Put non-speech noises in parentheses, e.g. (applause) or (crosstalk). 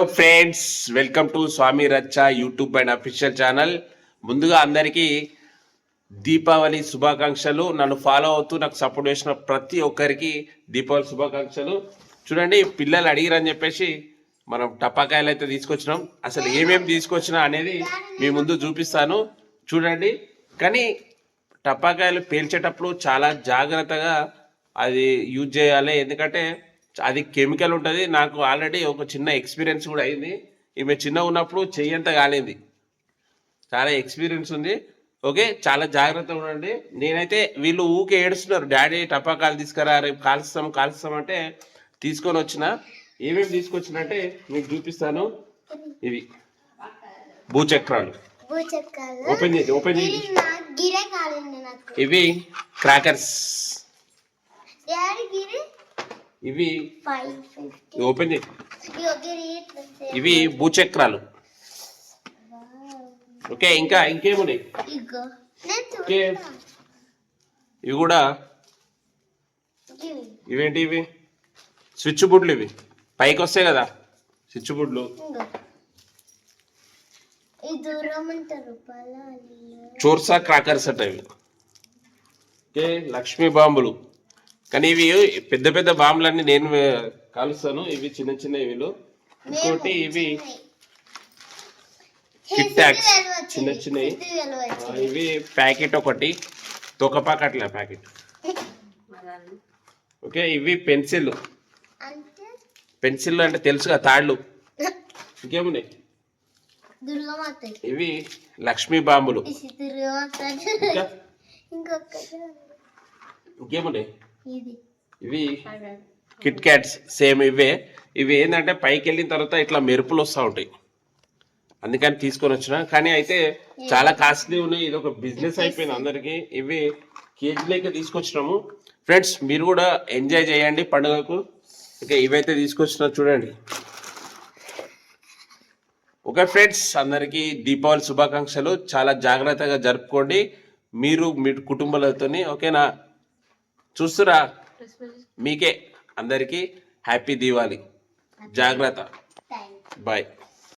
Hello friends welcome to Swami Rachcha YouTube and official channel. ముందుగా అందరికీ దీపావళి శుభాకాంక్షలు. నన్ను ఫాలో అవుతూ నాకు సపోర్ట్ చేసిన ప్రతి ఒక్కరికి దీపావళి శుభాకాంక్షలు. చూడండి పిల్లలు అడిగిరని చెప్పేసి మనం టపాకాయలు అయితే తీసుకొచ్చినాం. అసలు ఏమేమి తీసుకొచ్చినా అనేది మీ ముందు చూపిస్తాను. చూడండి కానీ టపాకాయలు పేల్చేటప్పుడు చాలా జాగ్రత్తగా అది యూజ్ చేయాలి. ఎందుకంటే అది కెమికల్ ఉంటుంది. నాకు ఆల్రెడీ ఒక చిన్న ఎక్స్పీరియన్స్ కూడా అయింది. ఈమె చిన్న ఉన్నప్పుడు చెయ్యంత కాలింది. చాలా ఎక్స్పీరియన్స్ ఉంది. ఓకే చాలా జాగ్రత్తగా ఉండండి. నేనైతే వీళ్ళు ఊకే ఏడుస్తున్నారు. డాడీ టపాకాయలు తీసుకురా రేపు కాల్స్తాం కాల్స్తాం అంటే తీసుకొని వచ్చిన. ఏమేమి తీసుకొచ్చినంటే మీకు చూపిస్తాను. ఇవి భూచక్రాలు. ఓపెన్ చేసి ఓపెన్ చేసి ఇవి క్రాకర్స్. ఇవి ఓపెన్. ఇవి భూచక్రాలు. ఓకే ఇంకా ఇంకేమున్నాయి? ఓకే. ఇవి కూడా ఇవేంటి ఇవి? స్విచ్ బోర్డులు ఇవి. పైకి వస్తాయి కదా. స్విచ్ పొలాలు చోర్సా క్రాకర్స్ అట ఇవి. ఓకే లక్ష్మీ బాంబులు. కానీ ఇవి పెద్ద పెద్ద బాంబులన్నీ నేను కాలుస్తాను. ఇవి చిన్న చిన్న ఇవిలు ఇంకోటి ఇవి కిట్ ట్యాక్స్ చిన్న చిన్నవి. ఇవి ప్యాకెట్ ఒకటి. తొక్క ప్యాకెట్లే ప్యాకెట్. (laughs) ఓకే ఇవి పెన్సిల్ పెన్సిల్ అంటే తెలుసుగా తాళ్ళు. (laughs) ఇంకేమున్నాయి? ఇవి లక్ష్మీ బాంబులు. (laughs) ఇంకేమున్నాయి? ఇవి. కిట్ క్యాట్స్ సేమ్ ఇవే. ఇవి ఏంటంటే పైకి వెళ్ళిన తర్వాత ఇట్లా మెరుపులు వస్తూ ఉంటాయి. అందుకని తీసుకొని వచ్చిన. కానీ అయితే చాలా కాస్ట్లీ ఉన్నాయి. ఇది ఒక బిజినెస్ అయిపోయింది అందరికి. ఇవి కేజీ లెక్క తీసుకొచ్చినాము. ఫ్రెండ్స్ మీరు కూడా ఎంజాయ్ చేయండి పండుగకు. ఓకే ఇవైతే తీసుకొచ్చిన చూడండి. ఓకే ఫ్రెండ్స్ అందరికీ దీపావళి శుభాకాంక్షలు. చాలా జాగ్రత్తగా జరుపుకోండి. మీరు మీ కుటుంబాలతోని ఓకేనా? చూస్తురా? మీకే అందరికీ హ్యాపీ దీవాలి జాగ్రత్త. బాయ్